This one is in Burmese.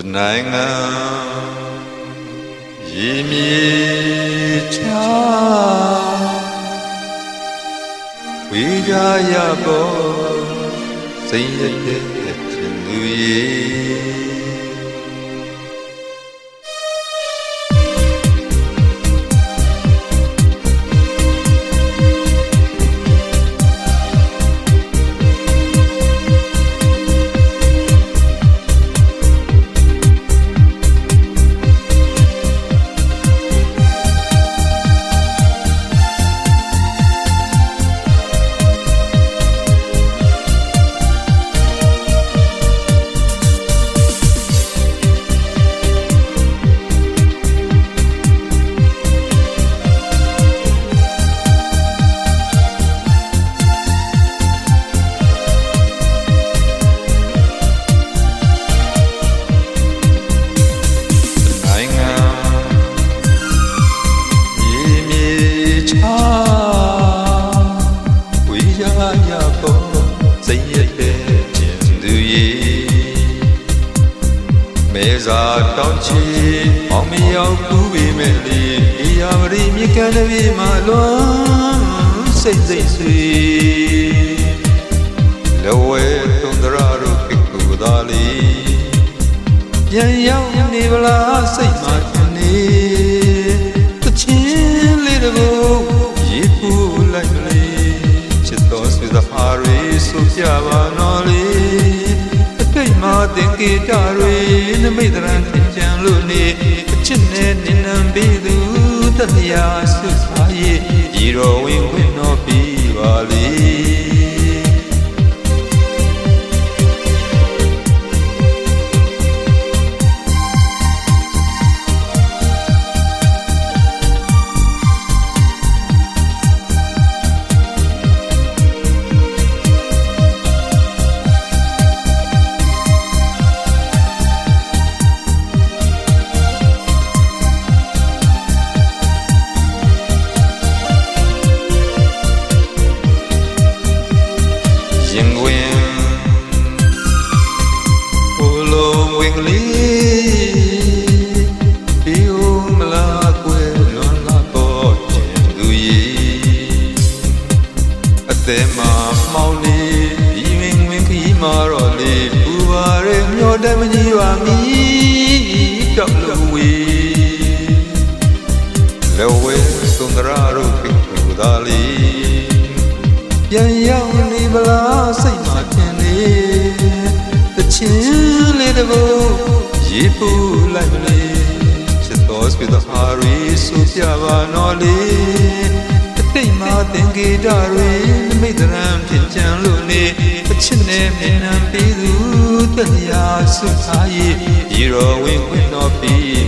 တနိုင်ငံရေမြေချာဝေကြရပေါ်စိတ်ရတဲ့ခြင်းလူရေ မေဇာတောင်းချီအောင်မရောက်ဘူးပေမဲ့လေဒီယာမရီမြေကမ်းတစ်ပြေမှာလွန်စိတ်စိတ်ဆွေလဝဲတုံဒရာတို့ကိကူသာလီပြန်ရောက်နေဗလားစိတ်မှထင်နေတချင်းလေးတကူရေပူလိုက်မလေးချစ်တော်ဆွေသဟာရီဆိုပြပါနော်လေအတိတ်မှာသင်္ကေတတွေ နမိတ်တရံသင်ကြံလို့နေအချစ်နဲ့နင်နံပြီးသူတတရားဆုစားရဲ့ဤတော်ဝင် သက်မှာမောင်းနေဒီဝင်ဝင်ခီးမာတော့လေပူပါရဲ့မျောတမကြီးပါမီတော့လို့ဝေလဝဲစုံဒရာတို့ဖိထူသာလီပြန်ရောက်နေဗလားစိတ်မှထင်နေတချင်းလေးတကူရေပူလိုက်မလေးချစ်တော်စပီတော်ဟာရီဆိုပြပါနော်လေအတိတ်မှာသင်္ကေတတွေ ချစ်နဲ့မြင်နံပြီးသူတရားဆုထားရဲ့ဒီတော်ဝင်ခွင့်တော်ပြီးပါလေ